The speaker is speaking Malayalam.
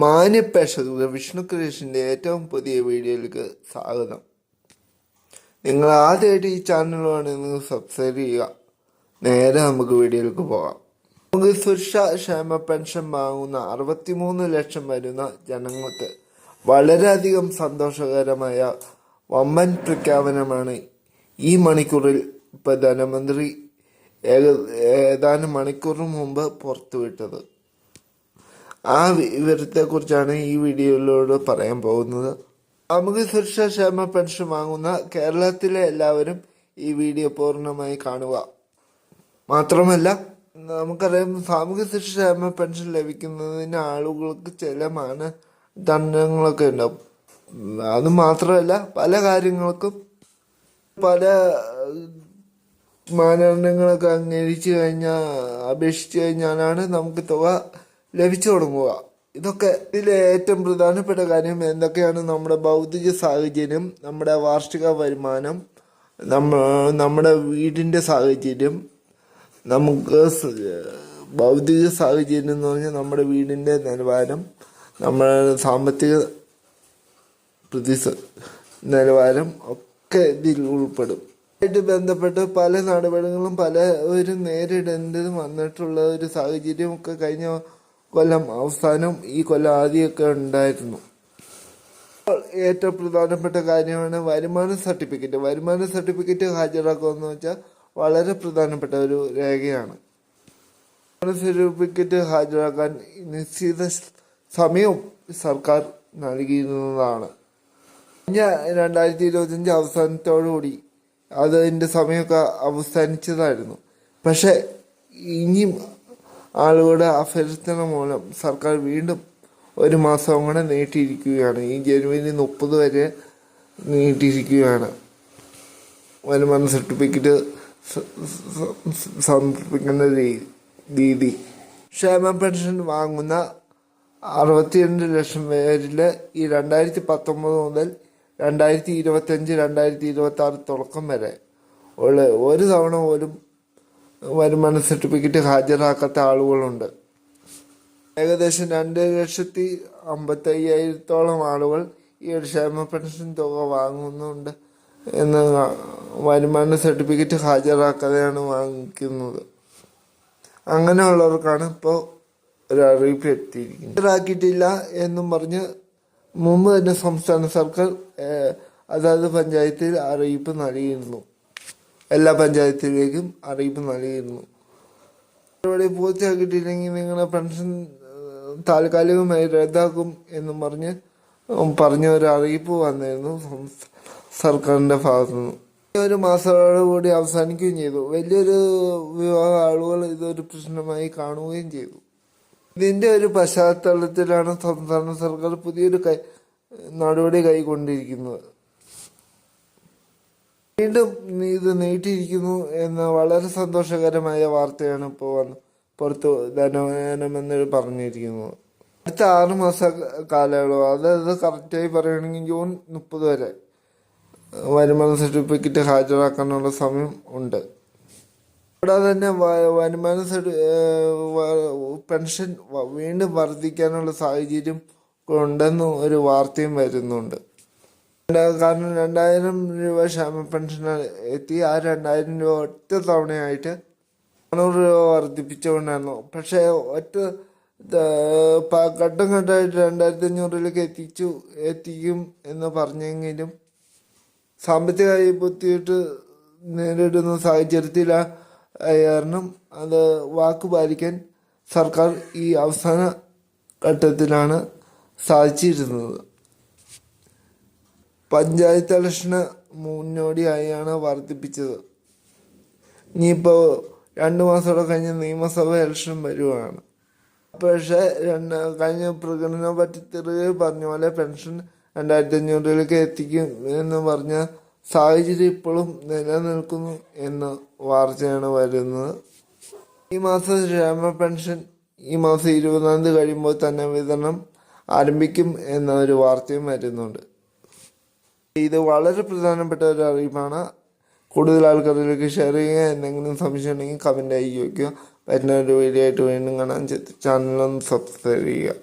മാന്യപേക്ഷക വിഷ്ണു കൃഷിന്റെ ഏറ്റവും പുതിയ വീഡിയോയിലേക്ക് സ്വാഗതം. നിങ്ങൾ ആദ്യമായിട്ട് ഈ ചാനൽ നിങ്ങൾ സബ്സ്ക്രൈബ് ചെയ്യുക. നേരെ നമുക്ക് വീഡിയോയിലേക്ക് പോകാം. നമുക്ക് സുരക്ഷാ ക്ഷേമ പെൻഷൻ വാങ്ങുന്ന അറുപത്തിമൂന്ന് ലക്ഷം വരുന്ന ജനങ്ങൾക്ക് വളരെയധികം സന്തോഷകരമായ വമ്പൻ പ്രഖ്യാപനമാണ് ഈ മണിക്കൂറിൽ പ്രധാനമന്ത്രി ഏതാനും മണിക്കൂറിന് മുമ്പ് പുറത്തുവിട്ടത്. ആ വിവരത്തെക്കുറിച്ചാണ് ഈ വീഡിയോയിലൂടെ പറയാൻ പോകുന്നത്. നമുക്ക് സുരക്ഷാ ക്ഷേമ പെൻഷൻ വാങ്ങുന്ന കേരളത്തിലെ എല്ലാവരും ഈ വീഡിയോ പൂർണമായി കാണുക. മാത്രമല്ല നമുക്കറിയാം സാമൂഹ്യ സുരക്ഷാ ക്ഷേമ പെൻഷൻ ലഭിക്കുന്നതിന് ആളുകൾക്ക് ചില മാനദണ്ഡങ്ങളൊക്കെ ഉണ്ടാവും. അത് മാത്രമല്ല പല കാര്യങ്ങൾക്കും പല മാനദണ്ഡങ്ങളൊക്കെ അംഗീകരിച്ചു കഴിഞ്ഞാൽ അപേക്ഷിച്ചു കഴിഞ്ഞാലാണ് നമുക്ക് തുക ലഭിച്ചു തുടങ്ങുക. ഇതൊക്കെ ഇതിലെ ഏറ്റവും പ്രധാനപ്പെട്ട കാര്യം എന്തൊക്കെയാണ് നമ്മുടെ ഭൗതിക സാഹചര്യം നമ്മുടെ വാർഷിക വരുമാനം നമ്മ നമ്മുടെ വീടിന്റെ സാഹചര്യം നമുക്ക് ഭൗതിക സാഹചര്യം എന്ന് പറഞ്ഞാൽ നമ്മുടെ വീടിന്റെ നിലവാരം നമ്മുടെ സാമ്പത്തിക പ്രതിസ നിലവാരം ഒക്കെ ഇതിൽ ഉൾപ്പെടും. ആയിട്ട് ബന്ധപ്പെട്ട് പല നടപടികളും പലവരും നേരിടേണ്ടത് വന്നിട്ടുള്ള ഒരു സാഹചര്യമൊക്കെ കഴിഞ്ഞ കൊല്ലം അവസാനം ഈ കൊല്ലം ആദ്യമൊക്കെ ഉണ്ടായിരുന്നു. ഏറ്റവും പ്രധാനപ്പെട്ട കാര്യമാണ് വരുമാന സർട്ടിഫിക്കറ്റ്. വരുമാന സർട്ടിഫിക്കറ്റ് ഹാജരാക്കുമെന്ന് വെച്ചാൽ വളരെ പ്രധാനപ്പെട്ട ഒരു രേഖയാണ്. വരുമാന സർട്ടിഫിക്കറ്റ് ഹാജരാക്കാൻ നിശ്ചിത സമയവും സർക്കാർ നൽകിയിരുന്നതാണ്. കഴിഞ്ഞ രണ്ടായിരത്തി ഇരുപത്തഞ്ച് അവസാനത്തോടുകൂടി അതിന്റെ സമയമൊക്കെ അവസാനിച്ചതായിരുന്നു. പക്ഷേ ഇനിയും ആളുകളുടെ അഭ്യർത്ഥന മൂലം സർക്കാർ വീണ്ടും ഒരു മാസം കൂടെ നീട്ടിയിരിക്കുകയാണ്. ഈ ജനുവരി മുപ്പത് വരെ നീട്ടിയിരിക്കുകയാണ്. വരുമാന സർട്ടിഫിക്കറ്റ് സമർപ്പിക്കുന്ന രീതി. ക്ഷേമ പെൻഷൻ വാങ്ങുന്ന അറുപത്തിരണ്ട് ലക്ഷം പേരിൽ ഈ രണ്ടായിരത്തി പത്തൊമ്പത് മുതൽ രണ്ടായിരത്തി ഇരുപത്തഞ്ച് രണ്ടായിരത്തി ഇരുപത്തി ആറ് തുടക്കം വരെ ഉള്ള ഒരു തവണ പോലും വരുമാന സർട്ടിഫിക്കറ്റ് ഹാജരാക്കാത്ത ആളുകളുണ്ട്. ഏകദേശം രണ്ട് ലക്ഷത്തി അമ്പത്തി അയ്യായിരത്തോളം ആളുകൾ ഈ ഒരു ക്ഷേമ പെൻഷൻ തുക വാങ്ങുന്നുണ്ട് എന്ന് വരുമാന സർട്ടിഫിക്കറ്റ് ഹാജരാക്കാതെയാണ് വാങ്ങിക്കുന്നത്. അങ്ങനെയുള്ളവർക്കാണ് ഇപ്പോൾ ഒരു അറിയിപ്പ് എത്തിയിരിക്കുന്നത്. ഹാജരാക്കിയിട്ടില്ല എന്നും പറഞ്ഞ് മുമ്പ് തന്നെ സംസ്ഥാന സർക്കാർ അതായത് പഞ്ചായത്തിൽ അറിയിപ്പ് നൽകിയിരുന്നു. എല്ലാ പഞ്ചായത്തിലേക്കും അറിയിപ്പ് നൽകിയിരുന്നു. പരിപാടി പൂർത്തിയാക്കിയിട്ടില്ലെങ്കിൽ നിങ്ങളുടെ പെൻഷൻ താൽക്കാലികമായി റദ്ദാക്കും എന്നും പറഞ്ഞ് പറഞ്ഞ ഒരു അറിയിപ്പ് വന്നിരുന്നു സർക്കാരിന്റെ ഭാഗത്തു നിന്ന് ഒരു മാസത്തോടുകൂടി അവസാനിക്കുകയും ചെയ്തു. വലിയൊരു വിഭാഗം ആളുകൾ ഇതൊരു പ്രശ്നമായി കാണുകയും ചെയ്തു. ഇതിന്റെ ഒരു പശ്ചാത്തലത്തിലാണ് സംസ്ഥാന സർക്കാർ പുതിയൊരു കൈ നടപടി കൈക്കൊണ്ടിരിക്കുന്നത്. വീണ്ടും ഇത് നീട്ടിയിരിക്കുന്നു എന്ന വളരെ സന്തോഷകരമായ വാർത്തയാണ് ഇപ്പോൾ വന്ന് പുറത്ത് ധനവനമെന്ന് പറഞ്ഞിരിക്കുന്നത് അടുത്ത ആറ് മാസ കാലയളവ്. അതായത് കറക്റ്റായി പറയുകയാണെങ്കിൽ ജൂൺ മുപ്പത് വരെ വരുമാന സർട്ടിഫിക്കറ്റ് ഹാജരാക്കാനുള്ള സമയം ഉണ്ട്. കൂടാതെ തന്നെ വരുമാന പെൻഷൻ വീണ്ടും വർദ്ധിക്കാനുള്ള സാഹചര്യം ഉണ്ടെന്ന് ഒരു വാർത്തയും വരുന്നുണ്ട്. കാരണം രണ്ടായിരം രൂപ ക്ഷേമ പെൻഷൻ എത്തി. ആ രണ്ടായിരം രൂപ ഒറ്റ തവണയായിട്ട് നാനൂറ് രൂപ വർദ്ധിപ്പിച്ചുകൊണ്ടായിരുന്നു. പക്ഷേ ഒറ്റ ഘട്ടം ഘട്ടമായിട്ട് രണ്ടായിരത്തി അഞ്ഞൂറിലേക്ക് എത്തിച്ചു എത്തിക്കും എന്ന് പറഞ്ഞെങ്കിലും സാമ്പത്തിക ബുദ്ധിമുട്ട് നേരിടുന്ന സാഹചര്യത്തിലായിരുന്നു അത് വാക്ക് പാലിക്കാൻ സർക്കാർ ഈ അവസാന ഘട്ടത്തിലാണ് സാധിച്ചിരുന്നത്. പഞ്ചായത്ത് ഇലക്ഷന് മുന്നോടിയായാണ് വർദ്ധിപ്പിച്ചത്. ഇനിയിപ്പോൾ രണ്ട് മാസത്തോടെ കഴിഞ്ഞ് നിയമസഭ ഇലക്ഷൻ വരുവാണ്. പക്ഷേ രണ്ട് കഴിഞ്ഞ പ്രകടന പറ്റിത്തെറിയ പറഞ്ഞ പോലെ പെൻഷൻ രണ്ടായിരത്തി അഞ്ഞൂറിലേക്ക് എത്തിക്കും എന്ന് പറഞ്ഞ സാഹചര്യം ഇപ്പോഴും നിലനിൽക്കുന്നു എന്ന വാർത്തയാണ് വരുന്നത്. ഈ മാസം ക്ഷേമ പെൻഷൻ ഈ മാസം ഇരുപതാം തീയതി കഴിയുമ്പോൾ തന്നെ വിതരണം ആരംഭിക്കും എന്നൊരു വാർത്തയും വരുന്നുണ്ട്. ഇത് വളരെ പ്രധാനപ്പെട്ട ഒരു അറിയിപ്പാണ്. കൂടുതൽ ആൾക്കാരിലേക്ക് ഷെയർ ചെയ്യുക. എന്തെങ്കിലും സംശയം ഉണ്ടെങ്കിൽ കമന്റ് ആയി ചോദിക്കുക. വരുന്ന ഒരു വീഡിയോ ആയിട്ട് വീണ്ടും കാണാൻ ചാനലൊന്ന് സബ്സ്ക്രൈബ് ചെയ്യുക.